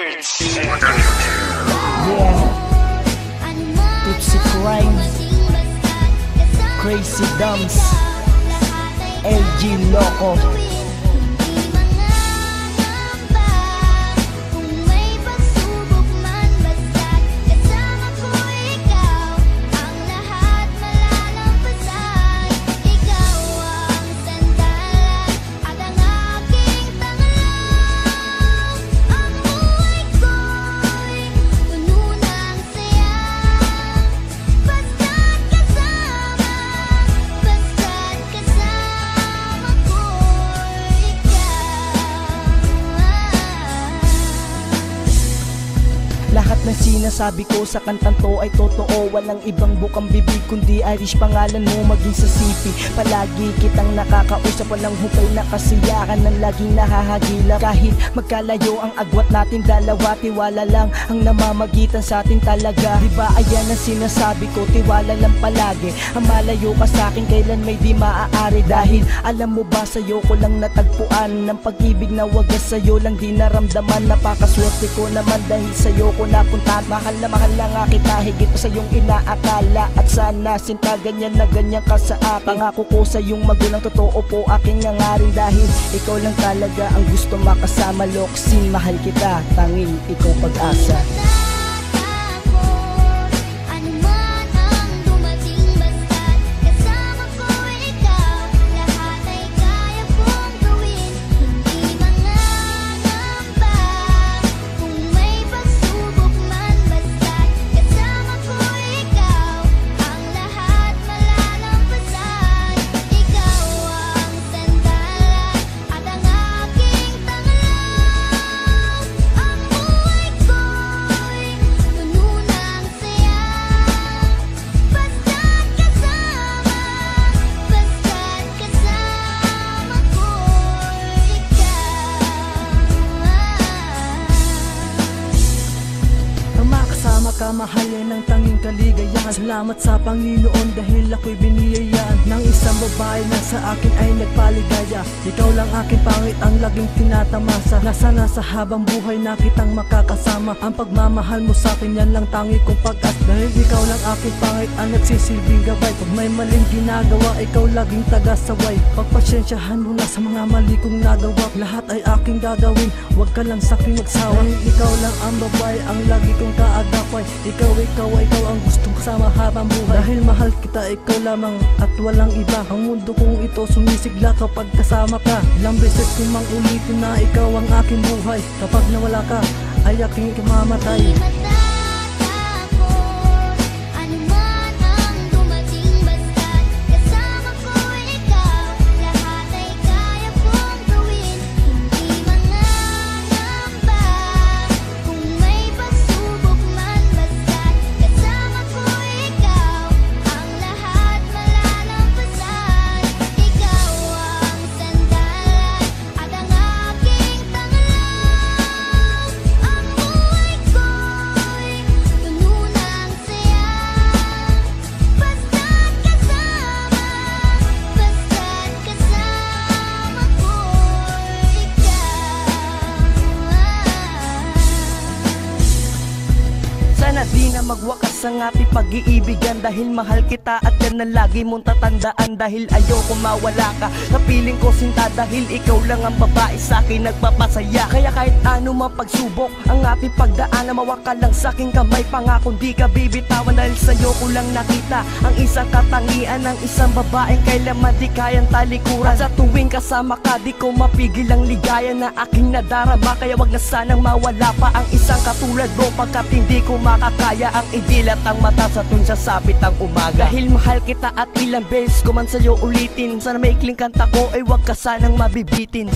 Records. Yeah, Tipsy Crime, Crazy Dumps, LG Loco. Ng sinasabi ko sa kantang to ay totoo. Walang ibang bukang bibig kundi Irish pangalan mo maging sa CP Palagi kitang nakakausap Walang hukay na kasiyakan ng laging nahahagilap. Kahit magkalayo ang agwat natin dalawa Tiwala lang ang namamagitan sa atin talaga. Diba ayan ang sinasabi ko Tiwala lang palagi. Ang malayo ka sa akin kailan may di maaari? Dahil alam mo ba sa'yo ko lang natagpuan Ng pag-ibig na wagas sa'yo lang di naramdaman. Napakaswerte ko naman dahil sa'yo ko napunta Mahal na mahal na nga kita higit pa sa iyong inaakala. At sana sinta ganyan na ganyan ka sa akin. Pangako ko sa iyong magulang totoo po aking nangarin. Dahil ikaw lang talaga ang gusto makasama. Loksin mahal kita. Tanging ikaw pag-asa makasama ka, mahal yan ang tanging kaligayahan. Salamat sa Panginoon dahil ako'y biniyayaan. Ng isang babae na sa akin ay nagpaligaya. Ikaw lang aking pangit ang laging tinatamasa Nasa nasa habang buhay na kitang makakasama. Ang pagmamahal mo sa akin yan lang tangi kong pag-as. Dahil ikaw lang aking pangit ang nagsisilbing gabay. Pag may maling ginagawa, ikaw laging taga-saway. Pagpasyensyahan mo na sa mga mali kong nagawa. Lahat ay aking gagawin, huwag ka lang sa akin magsawa. Dahil ikaw lang ang babae, ang lagi kong kaagapay Ikaw, ikaw, ikaw ang gustong kasama habang buhay. Dahil mahal kita, ikaw lamang at walang iba. Ang mundo kong ito sumisigla kapag kasama ka. Ilang beses kong mang ulitin na ikaw ang aking buhay. Kapag nawala ka, ay aking ikamamatay Sana di na magwakas ang ating pag-iibigan. Dahil mahal kita at yan ang lagi mong tatandaan. Dahil ayoko mawala ka Sa piling ko sinta. Dahil ikaw lang ang babae sa akin nagpapasaya. Kaya kahit ano man pagsubok ang ating pagdaan Mawa ka lang sa aking kamay. Pangako di ka bibitawan dahil sa'yo ko lang nakita Ang isang katangian ng isang babaeng kailanman di kayang talikuran. Sa tuwing kasama ka di ko mapigil ang ligaya na aking nadarama. Kaya wag na sanang mawala pa ang isang katulad mo. Pagkat hindi ko makakaya ang idilat ang mata sa tuwing sasapit ang umaga. Dahil mahal kita at ilang beses ko man sa'yo ulitin Sana maikling kanta ko ay wag ka sanang mabibitin